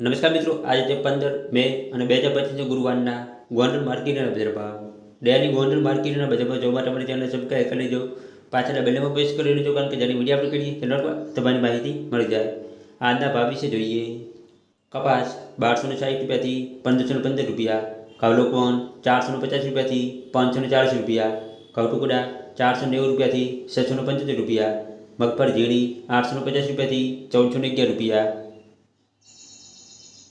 નમસ્કાર મિત્રો આજે છે પંદર મે અને બે હજાર પચીસ ગુરુવારના ગોંડલ માર્કેટના બજાર ભાવ ડેલી ગોંડલ માર્કેટના બજાર ભાવ જોવા માટે અમારી ચેનલ સબસ્ક્રાઈબ કરી લેજો પાછળના બેલમાં પ્રેસ કરી લેજો કારણ કે જ્યારે વિડીયો આપણે કરીએ તેના પર તમારી માહિતી મળી જાય આજના ભાવ વિશે જોઈએ કપાસ બારસો ને સાઠ રૂપિયાથી પંદરસો ને પંદર રૂપિયા કાવલો કોન ચારસો ને પચાસ રૂપિયાથી પાંચસો ને ચાલીસ રૂપિયા કવટુકડા ચારસો નેવું રૂપિયાથી છસો ને પંચોતેર રૂપિયા મગફળી ઝીણી આઠસો ને પચાસ રૂપિયાથી ચૌદસો ને અગિયાર રૂપિયા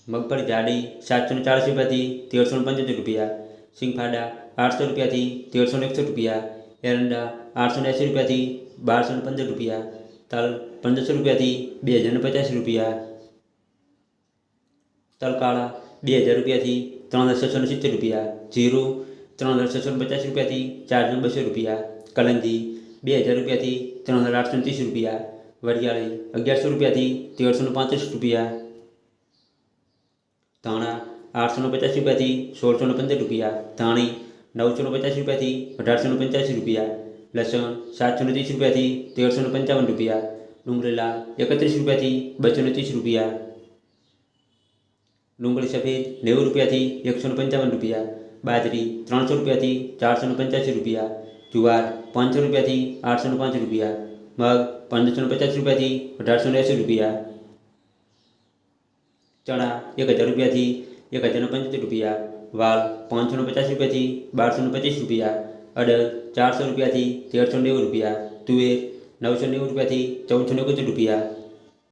મગફળી જાડી સાતસો ને ચાલીસ રૂપિયાથી તેરસો ને પંચોતેર રૂપિયા સિંગફાડા આઠસો રૂપિયાથી તેરસો ને એકસઠ રૂપિયા એરંડા આઠસો ને એંસી રૂપિયાથી બારસો ને પંદર રૂપિયા તલ પંદરસો રૂપિયાથી બે હજાર ને પચાસ રૂપિયા તલ કાળા બે હજાર રૂપિયાથી ત્રણ હજાર છસો ને સિત્તેર રૂપિયા જીરું ત્રણ હજાર છસો ને પચાસ રૂપિયાથી ચાર હજાર બસો રૂપિયા કલંજી બે હજાર રૂપિયાથી ત્રણ હજાર આઠસો ને ત્રીસ રૂપિયા વરિયાળી અગિયારસો રૂપિયાથી તેરસો ને પાંત્રીસ રૂપિયા ધાણા આઠસો ને પચાસ રૂપિયાથી સોળસો ને પંદર રૂપિયા, ધાણી નવસો ને પચાસ રૂપિયાથી અઢારસો ને પંચ્યાસી રૂપિયા, લસણ સાતસો ને ત્રીસ રૂપિયાથી તેરસો ને પંચાવન રૂપિયા, ડુંગળીલા એકત્રીસ રૂપિયાથી બસો ને ત્રીસ રૂપિયા, ડુંગળી સફેદ નેવું રૂપિયાથી એકસો ને પંચાવન રૂપિયા, બાજરી ત્રણસો રૂપિયાથી ચારસો ને પંચ્યાસી રૂપિયા, જુવાર પાંચસો રૂપિયાથી આઠસો ને પાંચ રૂપિયા, મગ પંદરસો ને પચાસ રૂપિયાથી અઢારસો ને એંસી રૂપિયા ચણા, એક હજાર રૂપિયાથી એક હજાર ને પંચોતેર રૂપિયા, વાલ પાંચસોનો પચાસ રૂપિયાથી બારસોને પચીસ રૂપિયા, અડદ ચારસો રૂપિયાથી તેરસો નેવું રૂપિયા, તુવેર નવસો નેવું રૂપિયાથી ચૌદસો એકોતેર રૂપિયા